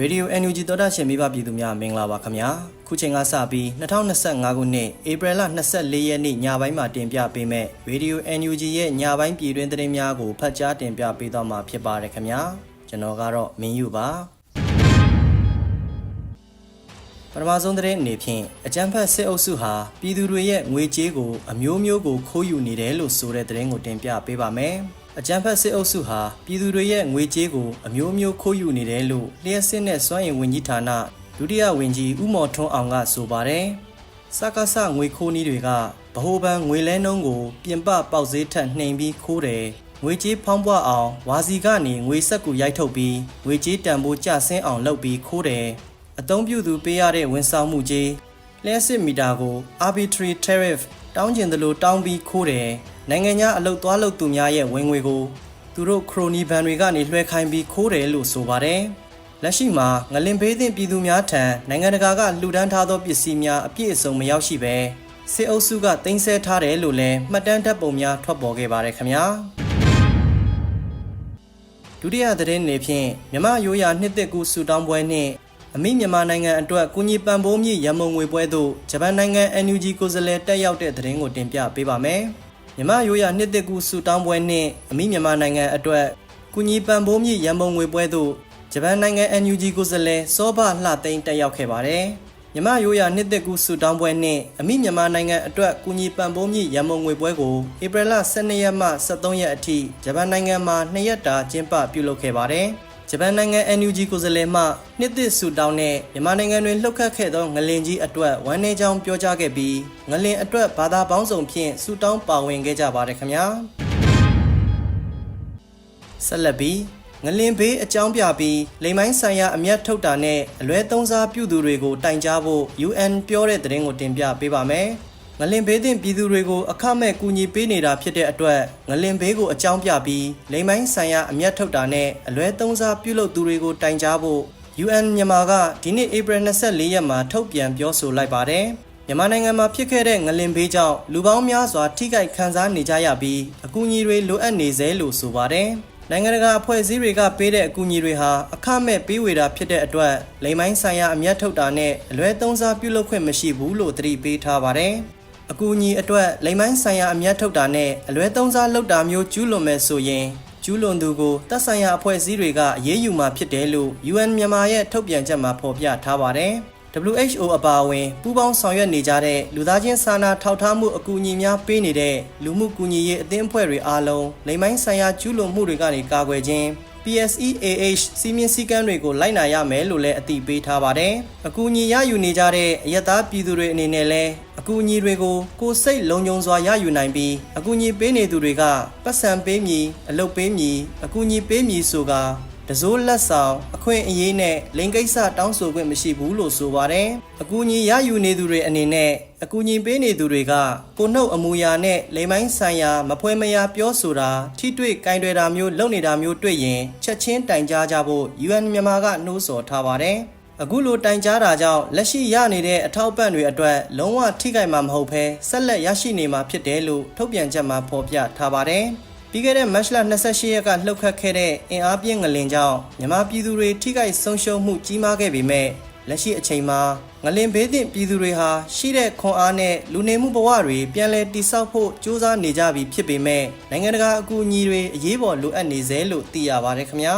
ရေဒီယို NUG သောတာရှင်မိဘပြည်သူများမင်္ဂလာပါခင်ဗျာခုချိန်ကစပြီး2025ခုနှစ်ဧပြီလ24ရက်နေ့ညပိုင်းမှာတင်ပြပေးမဲ့ရေဒီယို NUG ရဲ့ညပိုင်းပြည်တွင်းသတင်းများကိုဖတ်ကြားတင်ပြပေးသွားမှာဖြစ်ပါတယ်ခင်ဗျာကျွန်တော်ကတော့မင်းယူပါပထမဆုံးသတင်းအနေဖြင့်အကြမ်းဖက်စစ်အုပ်စုဟာပြည်သူတွေရဲ့ငွေကြေးကိုအမျိုးမျိုးကိုခိုးယူနေတယ်လို့ဆိုတဲ့သတင်းကိုတင်ပြပေးပါမယ်။ အကြမ်းဖက်စစ်အုပ်စုဟာပြည်သူတွေရဲ့ငွေကြေးကိုအမျိုးမျိုးခိုးယူနေတယ်လို့လျှက်စစ်နဲ့စွမ်းအင်ဝန်ကြီးဌာနဒုတိယဝန်ကြီးဦးမော်ထွန်းအောင်ကဆိုပါတယ်။စကားဆငွေခိုးနည်းတွေကဗဟိုဘဏ်ငွေလဲနှုန်းကိုပြင်ပပေါက်ဈေးထက်နှိမ်ပြီးခိုးတယ်။ငွေကြေးဖောင်းပွားအောင်ဝါစီကနေငွေဆက်ကူရိုက်ထုတ်ပြီးငွေကြေးတန်ဖိုးကျဆင်းအောင်လုပ်ပြီးခိုးတယ်။အသုံးပြုသူပေးရတဲ့ဝန်ဆောင်မှုကြီးလျှက်စစ်မီတာကို arbitrary tariff တောင်းကျင်သလိုတောင်းပြီးခိုးတယ် နိုင်ငံခြားအလုတ်သွားလုတ်သူများရဲ့ဝင်ငွေကိုသူတို့ခရိုနီဘန်တွေကနေလွှဲခိုင်းပြီးခိုးတယ်လို့ဆိုပါတယ်လက်ရှိမှာငလင်ဘေးသင့်ပြည်သူများထံနိုင်ငံတကာကလှူဒန်းထားသောပစ္စည်းများအပြည့်အစုံမရောက်ရှိပဲစစ်အုပ်စုကတင်ဆက်ထားတယ်လို့လည်းမှတ်တမ်းတပ်ပုံများထွက်ပေါ်ခဲ့ပါတယ်ခင်ဗျာဒုတိယသတင်းနေဖြင့်မြမရိုးရာနှစ်သက်ကူဆူတောင်းပွဲနှင့်အမိမြန်မာနိုင်ငံအတွက်ကုညီပံ့ပိုးမြင့်ရမုံငွေပွဲသို့ဂျပန်နိုင်ငံ NUG ကိုယ်စားလှယ်တက်ရောက်တဲ့သတင်းကိုတင်ပြပေးပါမယ်။ မြန်မာရိုးရာနှစ်သက်ကူဆူတောင်းပွဲနှင့်အမိမြန်မာနိုင်ငံအတွက်ကုညီပံ့ပိုးမြင့်ရမုံငွေပွဲသို့ဂျပန်နိုင်ငံ NUG ကိုယ်စားလှယ်စောဘလှသိန်းတက်ရောက်ခဲ့ပါတယ်။မြမရိုးရာနှစ်သက်ကူဆူတောင်းပွဲနှင့်အမိမြန်မာနိုင်ငံအတွက်ကုညီပံ့ပိုးမြင့်ရမုံငွေပွဲကိုဧပြီလ12ရက်မှ13ရက်အထိဂျပန်နိုင်ငံမှာ2ရက်တာကျင်းပပြုလုပ်ခဲ့ပါတယ်။ ဂျပန်နိုင်ငံ NUG ကိုယ်စားလှယ်မှနှစ်သစ်ဆူတောင်းနဲ့မြန်မာနိုင်ငံတွင်လှုပ်ခတ်ခဲ့သောငလင်ကြီးအတွက်ဝမ်းနည်းကြောင်းပြောကြားခဲ့ပြီးငလင်အတွက်ဘာသာပေါင်းစုံဖြင့်ဆူတောင်းပါဝင်ခဲ့ကြပါတယ်ခင်ဗျာဆက်လက်ပြီးငလင်ဘေးအကြောင်းပြပြီးလိမ်မိုင်းဆိုင်ရာအမျက်ထုတ်တာနဲ့အလွဲသုံးစားပြုသူတွေကိုတိုင်ကြားဖို့ UN ပြောတဲ့သတင်းကိုတင်ပြပေးပါမယ်။ ငလင်ဘေးသင့်ပြည်သူတွေကိုအခမဲ့ကူညီပေးနေတာဖြစ်တဲ့အတွက်ငလင်ဘေးကိုအကြောင်းပြပြီးလိမ်မိုင်းဆိုင်ရာအမျက်ထုတ်တာနဲ့အလွဲသုံးစားပြုလုပ်သူတွေကိုတိုင်ကြားဖို့ UN မြန်မာကဒီနေ့ဧပြီ24ရက်မှာထုတ်ပြန်ပြောဆိုလိုက်ပါတယ်။မြန်မာနိုင်ငံမှာဖြစ်ခဲ့တဲ့ငလင်ဘေးကြောင့်လူပေါင်းများစွာထိခိုက်ခံစားနေကြရပြီးအကူအညီတွေလိုအပ်နေစေလို့ဆိုပါတယ်။နိုင်ငံတကာအဖွဲ့အစည်းတွေကပေးတဲ့အကူအညီတွေဟာအခမဲ့ပေးဝေတာဖြစ်တဲ့အတွက်လိမ်မိုင်းဆိုင်ရာအမျက်ထုတ်တာနဲ့အလွဲသုံးစားပြုလုပ်ခွင့်မရှိဘူးလို့သတိပေးထားပါတယ်။ အကူအညီအတွက်လိမ်မိုင်းဆိုင်ရာအမျက်ထုတ်တာနဲ့အလွဲသုံးစားလုပ်တာမျိုးကျူးလွန်မဲ့ဆိုရင်ကျူးလွန်သူကိုတပ်ဆိုင်ရာအဖွဲ့အစည်းတွေကအရေးယူမှာဖြစ်တယ်လို့ UN မြန်မာရဲ့ထုတ်ပြန်ချက်မှာဖော်ပြထားပါတယ်။ WHO အပါအဝင်ပူးပေါင်းဆောင်ရွက်နေကြတဲ့လူသားချင်းစာနာထောက်ထားမှုအကူအညီများပေးနေတဲ့လူမှုကူညီရေးအသင်းအဖွဲ့တွေအားလုံးလိမ်မိုင်းဆိုင်ရာကျူးလွန်မှုတွေကနေကာကွယ်ခြင်း PSEAH စီမင်းစည်းကမ်းတွေကိုလိုက်နာရမယ်လို့လည်းအသိပေးထားပါတယ်။အကူအညီရယူနေကြတဲ့အယက်သားပြည်သူတွေအနေနဲ့လည်းအကူအညီတွေကိုကိုယ်စိတ်လုံခြုံစွာရယူနိုင်ပြီးအကူအညီပေးနေသူတွေကပတ်စံပေးမည်အလုပ်ပေးမည်အကူအညီပေးမည်ဆိုကာတစိုးလက်ဆောင်အခွင့်အရေးနဲ့လိင်ကိစ္စတောင်းဆိုခွင့်မရှိဘူးလို့ဆိုပါတယ်။အကူအညီရယူနေသူတွေအနေနဲ့ အကူအညီပေးနေသူတွေကကိုနှုတ်အမူအရာနဲ့လိမ်မိုင်းဆိုင်ရာမဖွဲမရာပြောဆိုတာထိတွေ့ကင်တွယ်တာမျိုးလုပ်နေတာမျိုးတွေ့ရင်ချက်ချင်းတိုင်ကြားကြဖို့ UN မြန်မာကနှိုးဆော်ထားပါတယ်။အခုလိုတိုင်ကြားတာကြောင့်လက်ရှိရနေတဲ့အထောက်ပံ့တွေအတွက်လုံးဝထိခိုက်မှာမဟုတ်ဘဲဆက်လက်ရရှိနေမှာဖြစ်တယ်လို့ထုတ်ပြန်ချက်မှာဖော်ပြထားပါတယ်။ပြီးခဲ့တဲ့မတ်လ28ရက်ကလှုပ်ခတ်ခဲ့တဲ့အင်အားပြင်းငလင်ကြောင့်မြန်မာပြည်သူတွေထိခိုက်ဆုံးရှုံးမှုကြီးမားခဲ့ပေမဲ့ လက်ရှိအချိန်မှာငလင်ဘေးသင့်ပြည်သူတွေဟာရှိတဲ့ခွန်အားနဲ့လူနေမှုဘဝတွေပြန်လည်တည်ဆောက်ဖို့ကြိုးစားနေကြပြီဖြစ်ပေမဲ့နိုင်ငံတကာအကူအညီတွေအရေးပေါ်လိုအပ်နေစေလို့သိရပါတယ်ခင်ဗျာ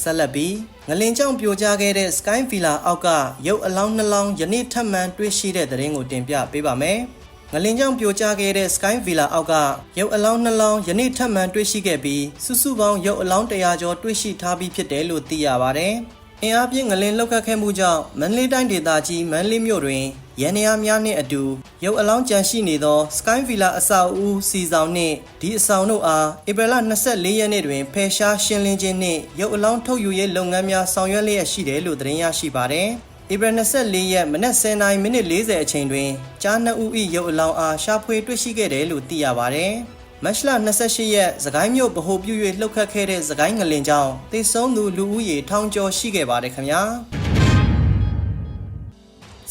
ဆက်လက်ပြီးငလင်ကြောင့်ပြိုကျခဲ့တဲ့ Sky Villa အောက်ကရုပ်အလောင်းနှလောင်းယနေ့ထပ်မံတွေ့ရှိတဲ့တဲ့ရင်ကိုတင်ပြပေးပါမယ်။ ငလင်ကြောင့်ပြိုကျခဲ့တဲ့ Sky Villa အောက်ကရုပ်အလောင်းနှလောင်းယနေ့ထပ်မံတွေ့ရှိခဲ့ပြီးစုစုပေါင်းရုပ်အလောင်း100ကျော်တွေ့ရှိထားပြီးဖြစ်တယ်လို့သိရပါတယ်။အင်အားပြင်းငလင်လောက်ခတ်ခဲ့မှုကြောင့်မန္တလေးတိုင်းဒေသကြီးမန္တလေးမြို့တွင်ရန်နေရာများနှင့်အတူရုပ်အလောင်းကြန့်ရှိနေသော Sky Villa အဆောက်အဦစီဆောင်နှင့်ဒီအဆောင်တို့အားဧပြီလ24ရက်နေ့တွင်ဖယ်ရှားရှင်းလင်းခြင်းနှင့်ရုပ်အလောင်းထုတ်ယူရေးလုပ်ငန်းများဆောင်ရွက်လျက်ရှိတယ်လို့သတင်းရရှိပါသည်။ ဧပြီ24ရက်မနက်10:40မိနစ်40အချိန်တွင်ကြားနှစ်ဦး၏ရုပ်အလောင်းအားရှာဖွေတွေ့ရှိခဲ့တယ်လို့သိရပါဗျ။မတ်လ28ရက်သခိုင်းမြို့ဗဟိုပြု၍လှုပ်ခတ်ခဲ့တဲ့သခိုင်းငလင်ကြောင့်တေဆုံးသူလူဦးရေထောင်ကျော်ရှိခဲ့ပါတယ်ခင်ဗျာ။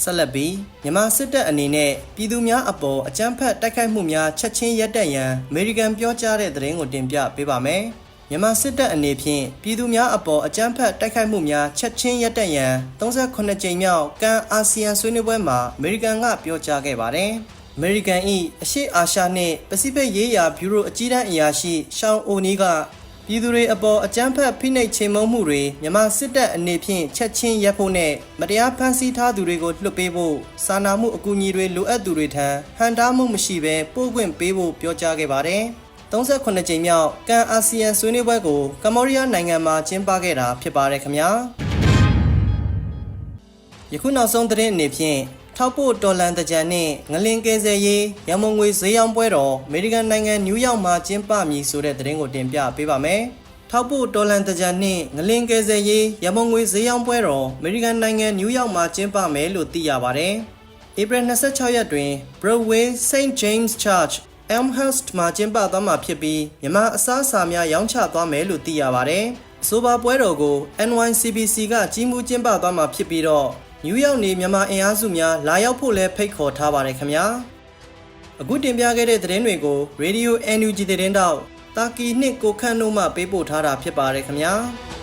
ဆက်လက်ပြီးမြန်မာစစ်တပ်အနေနဲ့ပြည်သူများအပေါ်အကြမ်းဖက်တိုက်ခိုက်မှုများချက်ချင်းရပ်တန့်ရန်အမေရိကန်ပြောကြားတဲ့သတင်းကိုတင်ပြပေးပါမယ်။ မြန်မာစစ်တပ်အနေဖြင့်ပြည်သူများအပေါ်အကြမ်းဖက်တိုက်ခိုက်မှုများချက်ချင်းရပ်တန့်ရန်38ကြိမ်မြောက်ကန်အာဆီယံဆွေးနွေးပွဲမှာအမေရိကန်ကပြောကြားခဲ့ပါတယ်။အမေရိကန်၏အရှေ့အာရှနှင့်ပစိဖိတ်ရေးရာဘျူရိုအကြီးတန်းအရာရှိရှောင်းအိုနီကပြည်သူတွေအပေါ်အကြမ်းဖက်ဖိနှိပ်ချိန်မုံမှုတွေမြန်မာစစ်တပ်အနေဖြင့်ချက်ချင်းရပ်ဖို့နဲ့မတရားဖမ်းဆီးထားသူတွေကိုလွှတ်ပေးဖို့စာနာမှုအကူအညီတွေလိုအပ်သူတွေထံဟန်တားမှုမရှိဘဲပို့ခွင့်ပေးဖို့ပြောကြားခဲ့ပါတယ်။ 38ကြိမ်မြောက်ကန်အာဆီယံဆွေးနွေးပွဲကိုကမ္ဘောဒီးယားနိုင်ငံမှာကျင်းပခဲ့တာဖြစ်ပါတယ်ခင်ဗျာယခုနောက်ဆုံးသတင်းအနေဖြင့်ထောက်ပို့တော်လန်တကြံနှင့်ငလင်ကဲဆယ်ရေးရမုံငွေဈေးရောင်းပွဲတော်အမေရိကန်နိုင်ငံနယူးယောက်မှာကျင်းပမည်ဆိုတဲ့သတင်းကိုတင်ပြပေးပါမယ်ထောက်ပို့တော်လန်တကြံနှင့်ငလင်ကဲဆယ်ရေးရမုံငွေဈေးရောင်းပွဲတော်အမေရိကန်နိုင်ငံနယူးယောက်မှာကျင်းပမယ်လို့သိရပါတယ်ဧပြီ26ရက်တွင် Broadway St. James Church Elmhurst မှာကျင်းပသွားမှာဖြစ်ပြီးမြန်မာအစားအစာများရောင်းချသွားမယ်လို့သိရပါတယ်။အဆိုပါပွဲတော်ကို NYCBC ကကြီးမှုကျင်းပသွားမှာဖြစ်ပြီးတော့နယူးယောက်နေမြန်မာအင်အားစုများလာရောက်ဖို့လည်းဖိတ်ခေါ်ထားပါတယ်ခင်ဗျာ။အခုတင်ပြခဲ့တဲ့သတင်းတွေကို Radio NUG သတင်းတောက်တာကီနှင့်ကိုခန့်တို့မှပေးပို့ထားတာဖြစ်ပါတယ်ခင်ဗျာ။